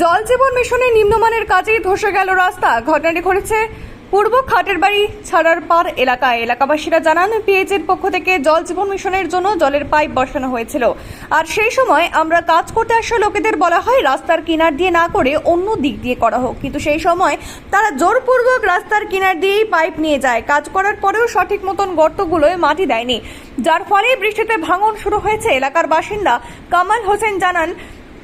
জল জীবন মিশনের নিম্নমানের কাজেই ধসে গেল রাস্তা। ঘটনাটি ঘটেছে পূর্ব খাটের বাড়ি ছাড়ার পার এলাকায়। এলাকাবাসীরা জানান, পিএইচের পক্ষ থেকে জল জীবন মিশনের জন্য জলের পাইপ বসানো হয়েছিল। আর সেই সময় আমরা কাজ করতে আসা লোকেদের বলা হয়, রাস্তার কিনার দিয়ে না করে অন্য দিক দিয়ে করা হোক। কিন্তু সেই সময় তারা জোরপূর্বক রাস্তার কিনার দিয়েই পাইপ নিয়ে যায়। কাজ করার পরেও সঠিক মতন গর্তগুলোয় মাটি দেয়নি। যার ফলে বৃষ্টিতে ভাঙন শুরু হয়েছে। এলাকার বাসিন্দা কামাল হোসেন জানান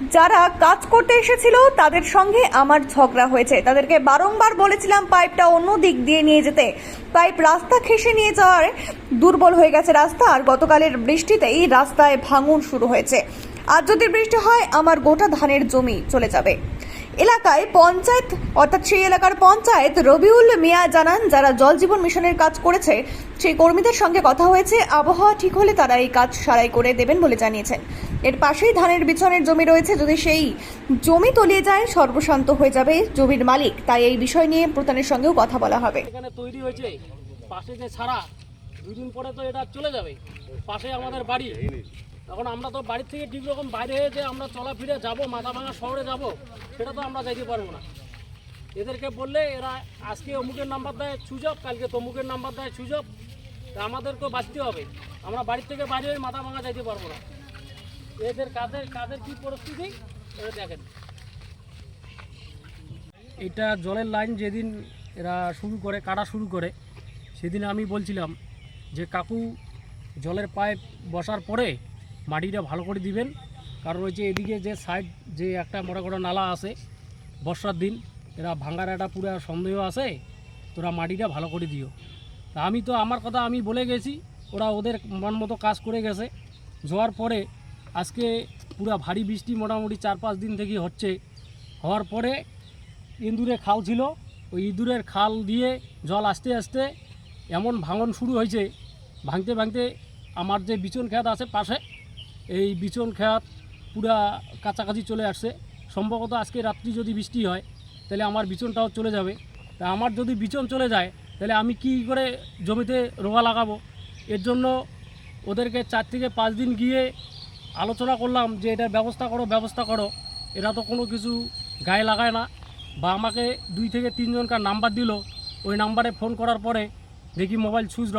যারা কাজ করতে এসেছিল, তাদের সঙ্গে আমার ঝগড়া হয়েছে। তাদেরকে বারংবার বলেছিলাম পাইপটা অন্য দিক দিয়ে নিয়ে যেতে। পাইপ রাস্তা খেসে নিয়ে যাওয়ার দুর্বল হয়ে গেছে রাস্তা, আর গতকালের বৃষ্টিতেই রাস্তায় ভাঙন শুরু হয়েছে। আর যদি বৃষ্টি হয়, আমার গোটা ধানের জমি চলে যাবে। এলাকায় পঞ্চায়েত, অর্থাৎ সেই এলাকার পঞ্চায়েত রবিউল মিয়া জানান, যারা জল জীবন মিশনের কাজ করেছে, সেই কর্মীদের সঙ্গে কথা হয়েছে। আবহাওয়া ঠিক হলে তারা এই কাজ সারাই করে দেবেন বলে জানিয়েছেন। এর পাশেই ধানের বিছনের জমি রয়েছে। যদি সেই জমি তলিয়ে যায়, সর্বশান্ত হয়ে যাবে জমির মালিক। তাই এই বিষয় নিয়ে প্রধানের সঙ্গেও কথা বলা হবে। এখানে তৈরি হয়েছে। পাশে যে ছাড়া দুই দিন পরে তো এটা চলে যাবে। পাশে আমাদের বাড়ি। এখন আমরা তো বাড়ির থেকে ঠিক রকম বাইরে হয়ে যে আমরা চলাফিরে যাব মাথা ভাঙা শহরে যাব, সেটা তো আমরা যাইতে পারব না। এদেরকে বললে এরা আজকে অমুকের নাম্বার দেয় সুযোগ কালকে তমুকের নাম্বার দেয় সুযোগ তা আমাদেরকেও বাঁচতে হবে। আমরা বাড়ির থেকে বাইরে হয়ে মাথা ভাঙা যাইতে পারব না। এদের কাজের কাজের কী পরিস্থিতি এটা দেখেন। এটা জলের লাইন যেদিন এরা শুরু করে, কাটা শুরু করে, সেদিন আমি বলছিলাম যে কাকু জলের পাইপ বসার পরে মাটিটা ভালো করে দিবেন। কারণ যে এদিকে যে সাইড যে একটা মোটা মোটা নালা আছে, বর্ষার দিন, এরা ভাঙার একটা পুরো সন্দেহ আছে, তোরা মাটিটা ভালো করে দিও। তা আমি তো, আমার কথা আমি বলে গেছি, ওরা ওদের মন মতো কাজ করে গেছে। যাওয়ার পরে, আজকে পুরো ভারী বৃষ্টি মোটামুটি চার পাঁচ দিন থেকে হচ্ছে। হওয়ার পরে ইঁদুরে খাল ছিল, ওই ইঁদুরের খাল দিয়ে জল আসতে আসতে এমন ভাঙন শুরু হয়েছে, ভাঙতে ভাঙতে আমার যে বিচন খেত আছে পাশে এই বিচন খেত পুরা কাছাকাছি চলে আসছে। সম্ভবত আজকে রাত্রি যদি বৃষ্টি হয়, তাহলে আমার বিচনটাও চলে যাবে। তা আমার যদি বিচন চলে যায়, তাহলে আমি কি করে জমিতে রোগা লাগাবো? এর জন্য ওদেরকে চার থেকে পাঁচ দিন গিয়ে আলোচনা করলাম যে এটার ব্যবস্থা করো ব্যবস্থা করো। এরা তো কোনো কিছু গায়ে লাগায় না। বা আমাকে দুই থেকে তিনজনকার নাম্বার দিল। ওই নাম্বারে ফোন করার পরে দেখি মোবাইল সুইচ